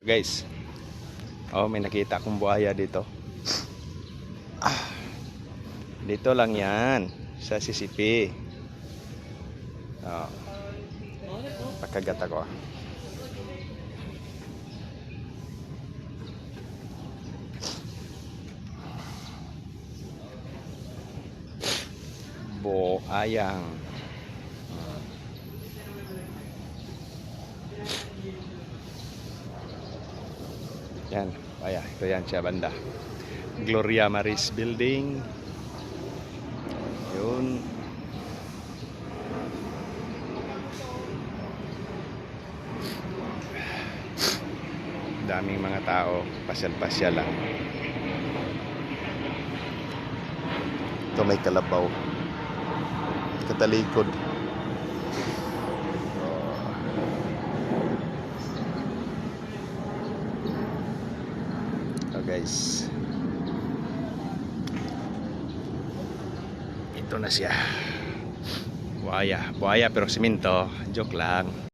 Guys, oh may nakita akong buhaya dito. Ah, dito lang yan sa CCP. Oh, pagkagat ako. ah. Buhayang. Yan, kaya ito yan siya banda. Gloria Maris Building. Yun. Daming mga tao, pasyal-pasyal lang. Ito may kalabaw. Katalikod. So guys. Ito na siya. Buhaya. Buhaya pero simento. Joke lang.